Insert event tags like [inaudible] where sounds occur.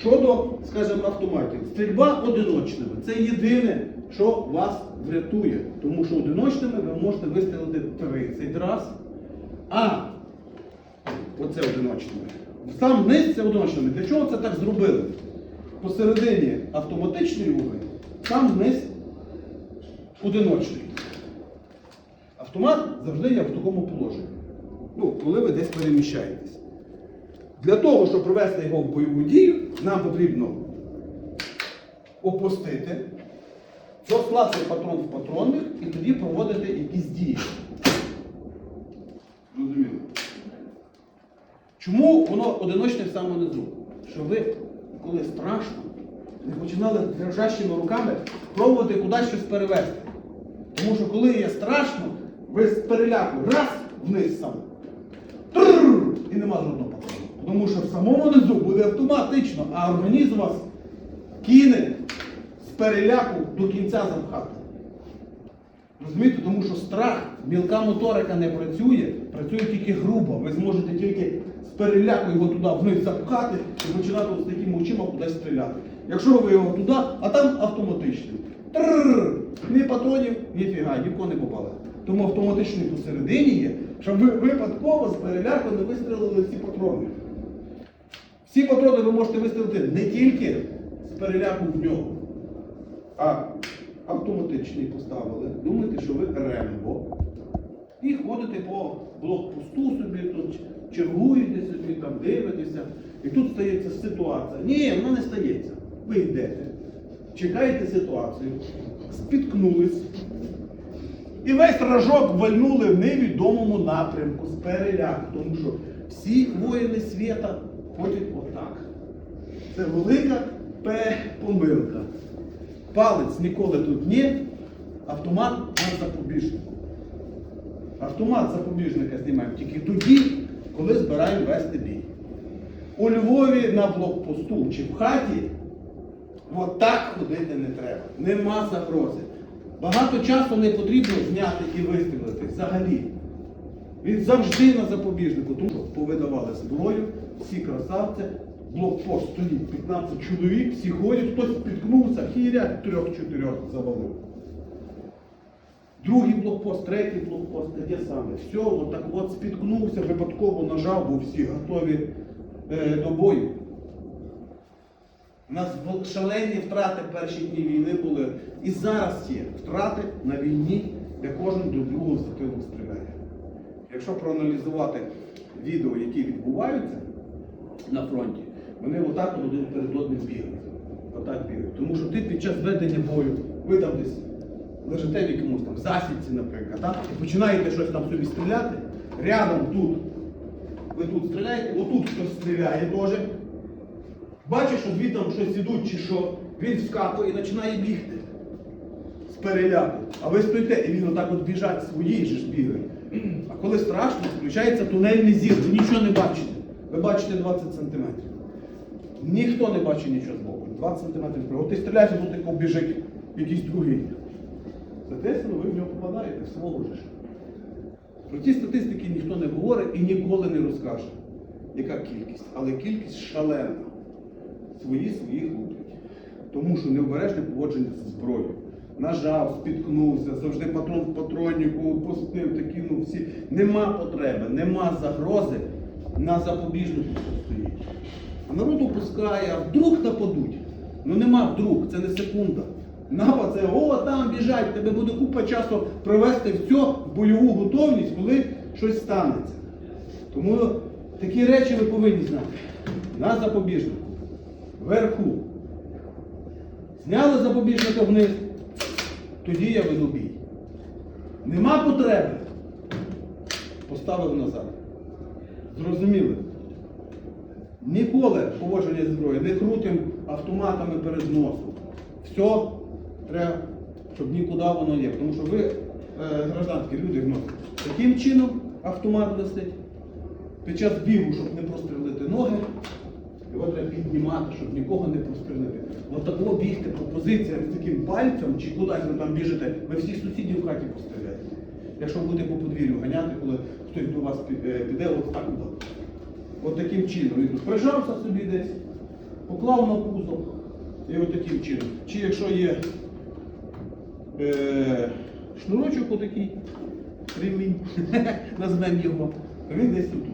Щодо, скажімо, автоматів, стрільба одиночними. Це єдине, що вас врятує. Тому що одиночними ви можете вистрілити 30 раз. А оце одиночними. Сам низ це одиночними. Для чого це так зробили? Посередині автоматичний вогонь, сам низ одиночний. Автомат завжди є в такому положенні. Ну, коли ви десь переміщаєтесь. Для того, щоб провести його в бойову дію, нам потрібно опустити, дослати патрон в патронник і тоді проводити якісь дії. Зрозуміло. Чому воно одиночне в самому низу? Що ви, коли страшно, не починали дрожащими руками пробувати кудись щось перевести. Тому що коли є страшно, ви з переляку раз вниз сам. І нема жодного патрону. Тому що в самому низу буде автоматично, а організм вас кине з переляку до кінця запхати. Розумієте, тому що страх, мілка моторика не працює, працює тільки грубо. Ви зможете тільки з переляку його туди вниз запхати і починати з такими очима кудись стріляти. Якщо ви його туди, а там автоматично. Трррр, ні патронів, ніфіга, нікого не попали. Тому автоматичний посередині є, щоб ви випадково з переляку не вистрілили всі патрони. Всі патрони ви можете вистрілити не тільки з переляку в нього, а автоматичний поставили. Думаєте, що ви Рембо. І ходите по блокпосту собі, чергуєте собі, там дивитеся. І тут стається ситуація. Ні, вона не стається. Ви йдете, чекаєте ситуацію, спіткнулись. І весь ражок вальнули в невідомому напрямку з переляку, тому що всі воїни світа ходять отак. Це велика помилка. Палець ніколи тут ні, автомат на запобіжнику. Автомат запобіжника знімаємо тільки тоді, коли збираємо вести бій. У Львові на блокпосту чи в хаті отак ходити не треба. Нема загрози. Багато часу не потрібно зняти і вистрілити взагалі. Він завжди на запобіжнику, що повидавали зброю, всі красавці, блокпост стоїть 15 чоловік, всі ходять, хтось спіткнувся, хіря, трьох-чотирьох завалив. Другий блокпост, третій блокпост, таке саме. Все, отак от спіткнувся, випадково нажав, бо всі готові е, до бою. У нас шалені втрати перші дні війни були. І зараз є втрати на війні, де кожен до другого в затилок стріляє. Якщо проаналізувати відео, які відбуваються на фронті, вони отак один перед одним бігають. Отак бігають. Тому що ти під час ведення бою, ви там десь лежите в якомусь там засідці, наприклад, так? і починаєте щось там собі стріляти, рядом тут, ви тут стріляєте, отут хтось стріляє теж. Бачиш, що звідти щось ідуть чи що, він вскакує і починає бігти з переляку. А ви стоїте, і він отак от біжать свої ж бігає. Коли страшно, включається тунельний зір, ви нічого не бачите. Ви бачите 20 сантиметрів. Ніхто не бачить нічого збоку. 20 сантиметрів справа. Ти стріляєш, тут тако біжить якийсь другий. Соответственно, ви в нього попадаєте, свого ж. Про ті статистики ніхто не говорить і ніколи не розкаже, яка кількість. Але кількість шалена. Свої своїх луплять. Тому що необережне поводження зі зброєю. Нажав, спіткнувся, завжди патрон в патроннику, пустив, такі, ну всі. Нема потреби, нема загрози на запобіжнику стоїть. А народ опускає, а вдруг нападуть. Ну нема вдруг, це не секунда. Напад це, о, там біжать, тебе буде купа часу провести все в бойову готовність, коли щось станеться. Тому такі речі ви повинні знати. На запобіжнику. Вверху. Зняли запобіжника вниз, тоді я веду бій. Нема потреби. Поставив назад. Зрозуміли? Ніколи поводження зі зброєю не крутим автоматами перед носом. Все треба, щоб нікуди воно є. Тому що ви, е, гражданські люди, ну, таким чином автомат висить. Під час бігу, щоб не прострелити ноги, його треба піднімати, щоб нікого не прострелити. От такого бігти по позиціям з таким пальцем, чи кудись ви там біжите, ви всіх сусідів в хаті постріляєте. Якщо будете по подвір'ю ганяти, коли хтось до вас е, піде, от так от. От таким чином. Він прижався собі десь, поклав на пузо і отаким чином. Чи якщо є е, шнурочок отакий, ремінь, [laughs] назвемо його, то він десь тут?